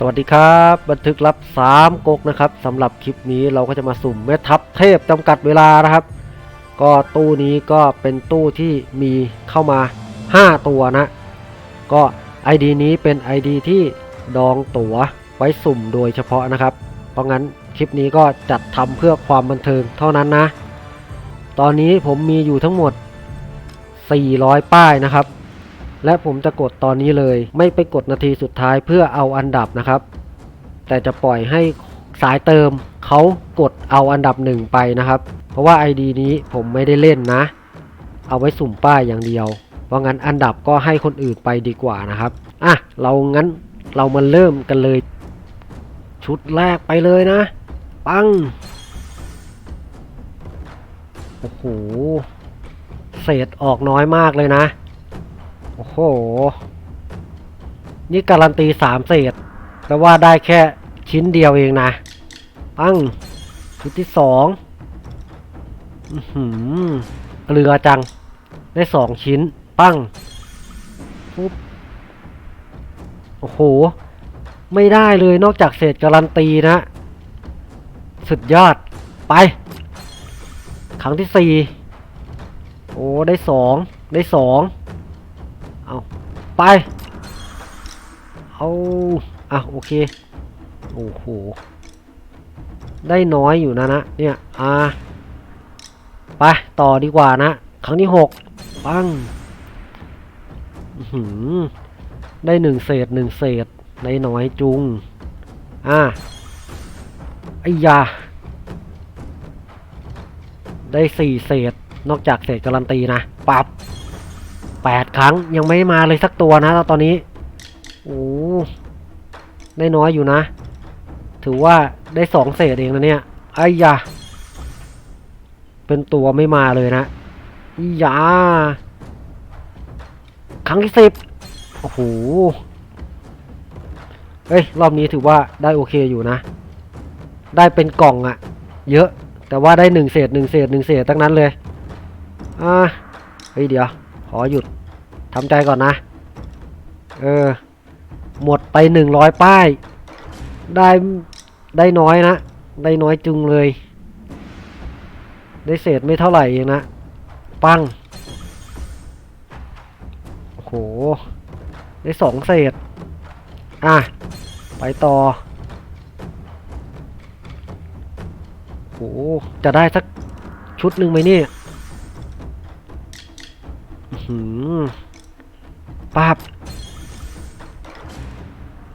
สวัสดีครับ บันทึกลับ 3ก๊กนะครับสำหรับคลิปนี้เราก็จะมาสุ่มแม่ทัพเทพจำกัดเวลานะครับ ก็ตู้นี้ก็เป็นตู้ที่มีเข้ามา 5 ตัวนะ ก็ ID นี้เป็น ID ที่ดองตั๋วไว้สุ่มโดยเฉพาะนะครับ เพราะงั้นคลิปนี้ก็จัดทำเพื่อความบันเทิงเท่านั้นนะ ตอนนี้ผมมีอยู่ทั้งหมด 400 ป้ายนะครับ และผมจะกดตอนนี้เลย ไม่ไปกดนาทีสุดท้ายเพื่อเอาอันดับนะครับ แต่จะปล่อยให้สายเติมเขากดเอาอันดับหนึ่งไปนะครับ เพราะว่า ID นี้ผมไม่ได้เล่นนะ เอาไว้สุ่มป้ายอย่างเดียว เพราะงั้นอันดับก็ให้คนอื่นไปดีกว่านะครับ อะ เรางั้นเรามาเริ่มกันเลย ชุดแรกไปเลยนะ ปัง โอ้โห เศษออกน้อยมากเลยนะ โอ้โห นี่การันตีสามเศษแปลว่าได้แค่ชิ้นเดียวเองนะปังชุดที่สองอือเรือจัง ได้สองชิ้น ปั้งปุ๊บโอ้โห ไม่ได้เลยนอกจากเศษการันตีนะ สุดยอด ไป ครั้งที่สี่โอ้ ได้สอง ได้สอง ไป เอา อะ โอเค โอ้โห ได้น้อยอยู่นะนะ เนี่ย อ่า ไป ต่อดีกว่านะ ครั้งที่หกปังอือหือได้หนึ่งเศษหนึ่งเศษ ได้น้อยจุง อ่าไอ้ยา ได้สี่เศษ นอกจากเศษการันตีนะ ปับ แปดครั้งยังไม่มาเลยสักตัวนะตอนนี้โอ้ได้น้อยอยู่นะ ถือว่าได้สองเศษเองนะเนี่ยไอ้ยาเป็นตัวไม่มาเลยนะอียาครั้งที่สิบโอ้โหเฮ้ย รอบนี้ถือว่าได้โอเคอยู่นะ ได้เป็นกล่องอะเยอะแต่ว่าได้หนึ่งเศษหนึ่งเศษหนึ่งเศษตั้งนั้นเลยอ่าเฮ้ยเดี๋ยว ขอหยุดทำใจก่อนนะ เออ หมดไปหนึ่งร้อยป้าย ได้ได้น้อยนะ ได้น้อยจุงเลย ได้เศษไม่เท่าไหร่เองนะ ปังโห ได้สองเศษ อะ ไปต่อโหจะได้สักชุดหนึ่งไหมเนี่ย หืมปาบ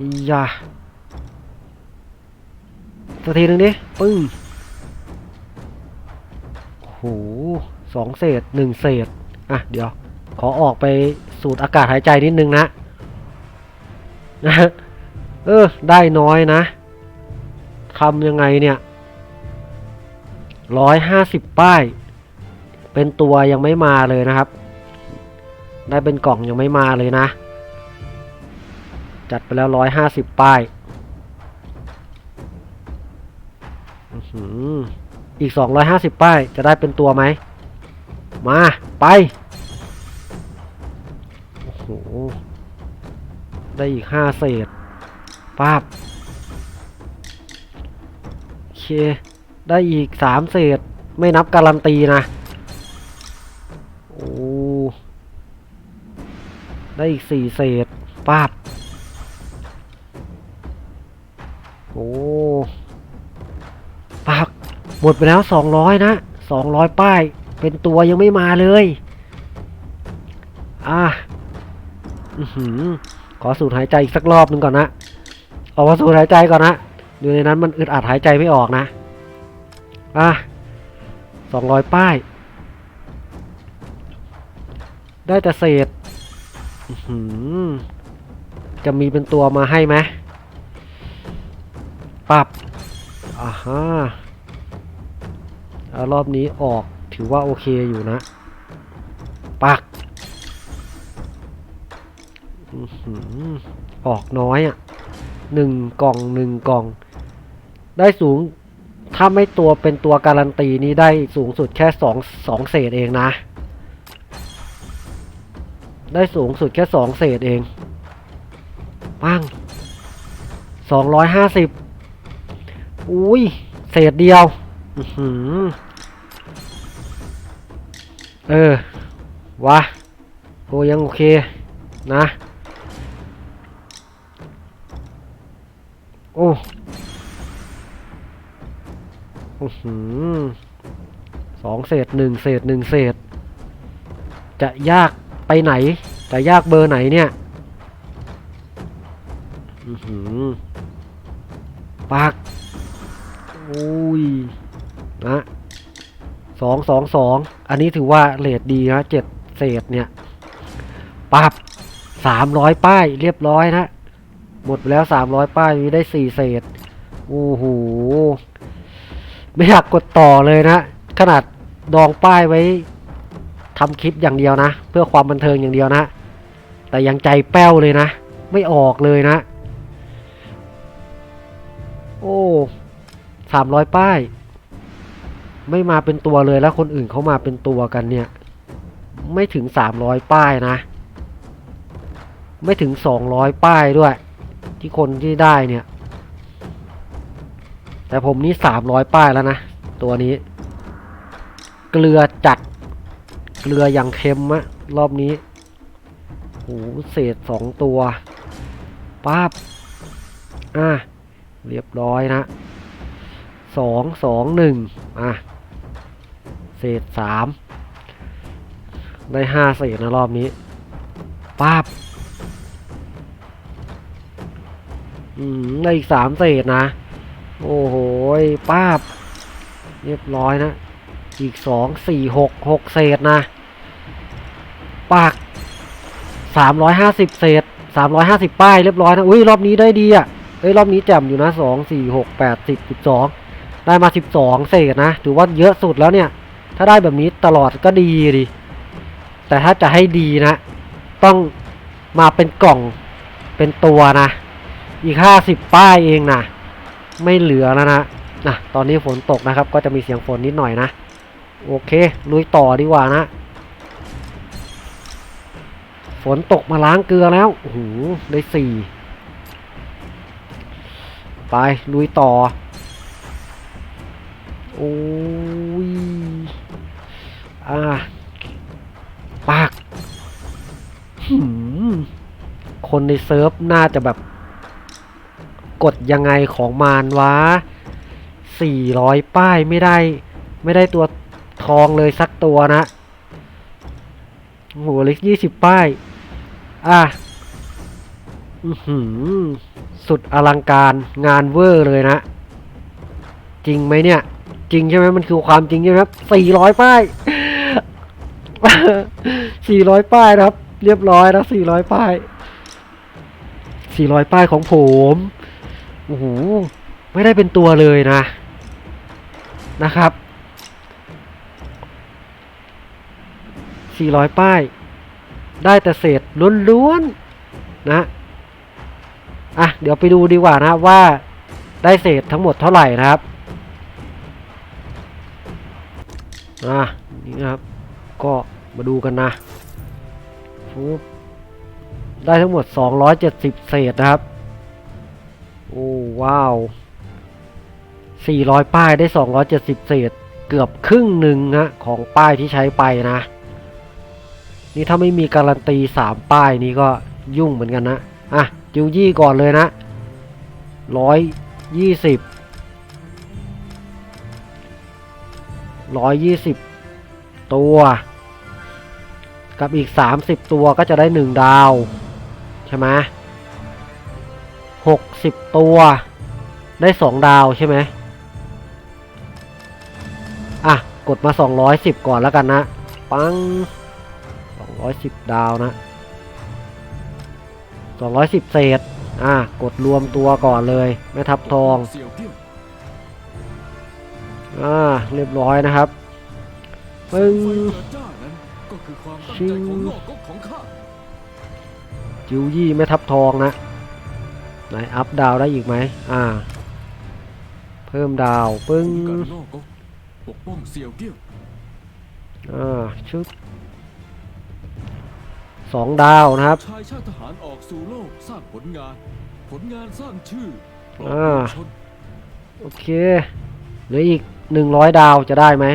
อียาสักทีหนึ่งดิ ปึ้งโอ้โหสองเศษหนึ่งเศษ อะ เดี๋ยว ขอออกไปสูดอากาศหายใจนิดนึงนะนะเออ ได้น้อยนะทำยังไงเนี่ยร้อยห้าสิบป้าย เป็นตัวยังไม่มาเลยนะครับ ได้เป็นกล่องยังไม่มาเลยนะ จัดไปแล้วร้อยห้าสิบป้ายอีกสองร้อยห้าสิบป้าย จะได้เป็นตัวไหม มา ไป โอ้โห ได้อีกห้าเศษป้าบโอเค ได้อีกสามเศษ ไม่นับการันตีนะ โอ้ ได้อีกสี่เศษปาบโอ้ปากหมดไปแล้วสองร้อยนะสองร้อยป้าย เป็นตัวยังไม่มาเลย อะอือหือขอสูดหายใจอีกสักรอบหนึ่งก่อนนะออกมาสูดหายใจก่อนนะอยู่ในนั้นมันอึดอัดหายใจไม่ออกนะ อะสองร้อยป้าย ได้แต่เศษ จะมีเป็นตัวมาให้ไหมปรับอ่าฮะรอบนี้ออกถือว่าโอเคอยู่นะ ปักออหือออกน้อยอะหนึ่งกล่องหนึ่งกล่อง ได้สูงถ้าไม่ตัวเป็นตัวการันตีนี้ได้สูงสุดแค่สองสองเศษเองนะ ได้สูงสุดแค่สองเศษเองปังสองร้อยห้าสิบอุ้ย เศษเดียวอเออ วะโอ้ยังโอเคนะ โอ้อื้อหือสองเศษหนึ่งเศษหนึ่งเศษ จะยาก ไปไหนจะยากเบอร์ไหนเนี่ยหือปักอุ้ยนะสองสองสองอันนี้ถือว่าเลทดีนะเจ็ดเศษเนี่ยปับสามร้อยป้ายเรียบร้อยนะ หมดไปแล้วสามร้อยป้ายมีได้สี่เศษโอ้โหไม่อยากกดต่อเลยนะ ขนาดดองป้ายไว้ ทำคลิปอย่างเดียวนะ เพื่อความบันเทิงอย่างเดียวนะ แต่ยังใจแป้วเลยนะ ไม่ออกเลยนะ โอ้สามร้อยป้าย ไม่มาเป็นตัวเลยแล้วคนอื่นเขามาเป็นตัวกันเนี่ย ไม่ถึงสามร้อยป้ายนะ ไม่ถึงสองร้อยป้ายด้วย ที่คนที่ได้เนี่ย แต่ผมนี่สามร้อยป้ายแล้วนะ ตัวนี้ เกลือจัด เกลืออย่างเค็มอะรอบนี้โหเศษสองตัวป้าบอะเรียบร้อยนะสองสองหนึ่งอะเศษสามได้ห้าเศษนะรอบนี้ป้าบอืมได้อีกสามเศษนะ โอ้โหป้าบ เรียบร้อยนะ อีกสองสี่หกหกเศษนะ ปากสามร้อยห้าสิบเศษสามร้อยห้าสิบป้ายเรียบร้อยนะ อุ้ยรอบนี้ได้ดีอะเอ้ยรอบนี้แจ่มอยู่นะสองสี่หกแปดสิบสิบสองได้มาสิบสองเศษนะถือว่าเยอะสุดแล้วเนี่ย ถ้าได้แบบนี้ตลอดก็ดีดิแต่ถ้าจะให้ดีนะ ต้องมาเป็นกล่องเป็นตัวนะ อีกห้าสิบป้ายเองนะไม่เหลือแล้วนะนะตอนนี้ฝนตกนะครับ ก็จะมีเสียงฝนนิดหน่อยนะ โอเค ลุยต่อดีกว่านะ ฝนตกมาล้างเกลือแล้วโอ้โหได้สี่ไป ลุยต่อ โอ้ย อ่า ปาก คนในเซิร์ฟน่าจะแบบ กดยังไงของมารวะสี่ร้อยป้ายไม่ได้ ไม่ได้ตัว องเลยสักตัวนะโหเล็กยี่สิบป้าย อะสุดอลังการงานเวอร์เลยนะ จริงไหมเนี่ย จริงใช่ไหมมันคือความจริงใช่ไหมครับสี่ร้อยป้ายสี่ร้อยป้ายนะครับ เรียบร้อยแล้วสี่ร้อยป้ายสี่ร้อยป้ายของผมโอ้โหไม่ได้เป็นตัวเลยนะนะครับ 400 ป้าย ได้แต่เศษล้วนๆนะอะเดี๋ยวไปดูดีกว่านะว่าได้เศษทั้งหมดเท่าไหร่นะครับอะนี่นะครับ ก็มาดูกันนะฟุบได้ทั้งหมด 270 เศษนะครับ โอ้ว้าว 400 ป้ายได้ 270 เศษ เกือบครึ่งหนึ่งนะของป้ายที่ใช้ไปนะ นี่ถ้าไม่มีการันตี3ป้ายนี้ก็ยุ่งเหมือนกันนะ อะ จิวยี่ก่อนเลยนะ120 120ตัว กับอีก30ตัวก็จะได้1ดาว ใช่ไหม60ตัวได้2ดาวใช่ไหมอะ กดมา210ก่อนแล้วกันนะ ปัง 210ดาวนะ210เศษ อะ กดรวมตัวก่อนเลยแม่ทับทอง อ่า เรียบร้อยนะครับปึ้งไฟเกิดจ้านั้นก็คือความตั้งจิวยี่แม่ทับทองนะ ไหนอัพดาวได้อีกไหม อ่า เพิ่มดาวปึ้งกันนอกก๊กปกป้องเสี่ยวเตี้ยวอ่าชึบ สองดาวนะครับ ชายชาติทหารออกสู่โลกสร้างผลงาน ผลงานสร้างชื่อปลอบประชาชนโอเคเหลืออีกหนึ่งร้อยดาวจะได้ไหม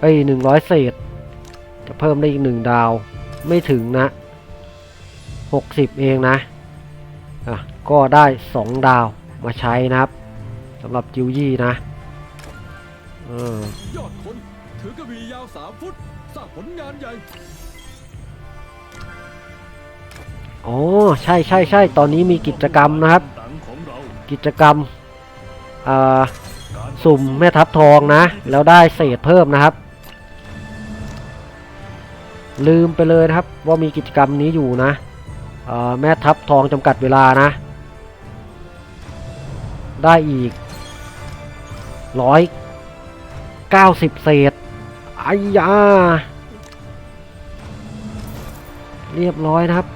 เอ้ยหนึ่งร้อยเศษ จะเพิ่มได้อีกหนึ่งดาว ไม่ถึงนะหกสิบเองนะ อะ ก็ได้สองดาวมาใช้นะครับสำหรับจิวยี่นะเออยอดคนถือกระบี่ยาวสามฟุต สร้างผลงานใหญ่ อ๋อใช่ใช่ใช่ตอนนี้มีกิจกรรมนะครับ กิจกรรมสุ่มแม่ทับทองนะ แล้วได้เศษเพิ่มนะครับ ลืมไปเลยนะครับ ว่ามีกิจกรรมนี้อยู่นะแม่ทับทองจำกัดเวลานะ ได้อีกร้อยเก้าสิบเศษไอ้ยาเรียบร้อยนะครับ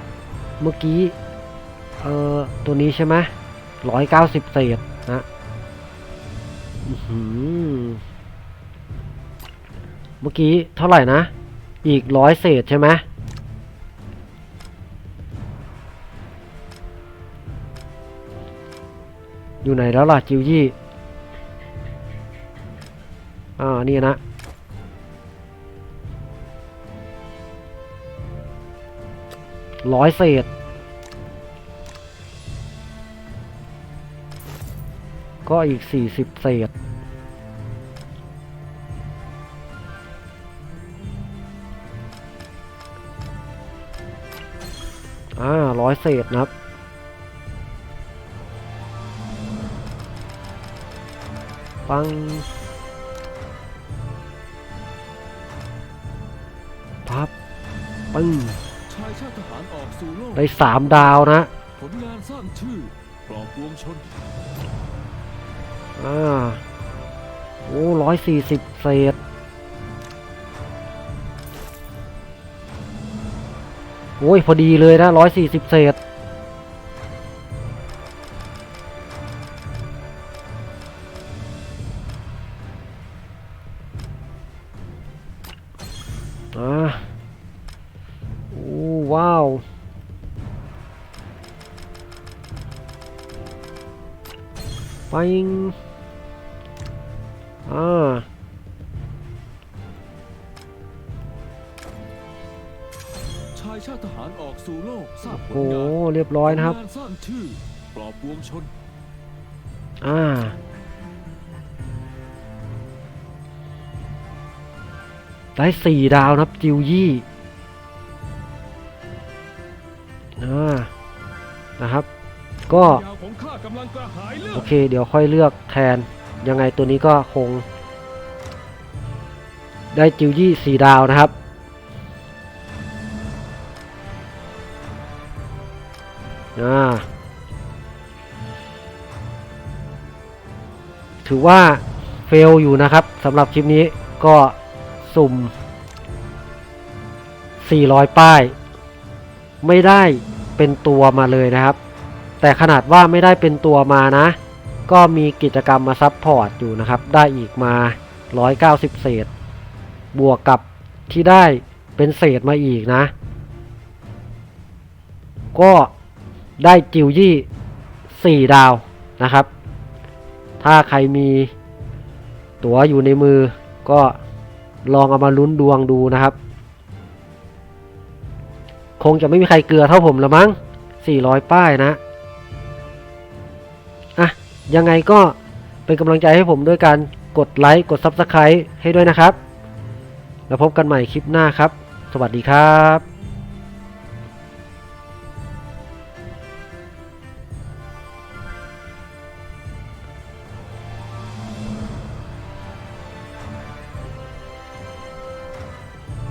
เมื่อกี้ เอ่อ ตัวนี้ใช่ไหมร้อยเก้าสิบเศษนะเมื่อกี้เท่าไหร่นะ อีกร้อยเศษใช่ไหมอยู่ไหนแล้วล่ะจิวยี่ อ่า นี่นะ ร้อยเศษ ก็อีกสี่สิบเศษ อ่าร้อยเศษนะครับปังพับปึ้ง ชายชาติทหารออกสู่โลกได้สามดาวนะ ผลงานสร้างชื่อปลอบปวงชน อ่า โอ้ร้อยสี่สิบเศษโอ้ย พอดีเลยนะร้อยสี่สิบเศษ ชายชาติทหารออกสู่โลกสร้างผลโอ้งานเรียบร้อยนะครับผลงานสร้างชื่อปลอบปวงชน อ่า ได้สี่ดาวนะครับ จิวยี่อ่านะครับ ก็ ยาวของข้ากำลังกระหายเลือโอดเค เดี๋ยวค่อยเลือกแทน ยังไงตัวนี้ก็คง ได้จิวยี่สี่ดาวนะครับ อ่าถือว่าเฟลอยู่นะครับสำหรับคลิปนี้ก็สุ่ม 400 ป้าย ไม่ได้เป็นตัวมาเลยนะครับ แต่ขนาดว่าไม่ได้เป็นตัวมานะ ก็มีกิจกรรมมาซับพอร์ตอยู่นะครับ ได้อีกมา 190 เศษ บวกกับที่ได้เป็นเศษมาอีกนะ ก็ ได้จิวยี่ 4 ดาวนะครับ ถ้าใครมีตั๋วอยู่ในมือก็ลองเอามาลุ้นดวงดูนะครับ คงจะไม่มีใครเกลือเท่าผมละมั้ง 400 ป้ายนะ อะ ยังไงก็เป็นกำลังใจให้ผมด้วยการกดไลค์ กด Subscribe ให้ด้วยนะครับ แล้วพบกันใหม่คลิปหน้าครับ สวัสดีครับ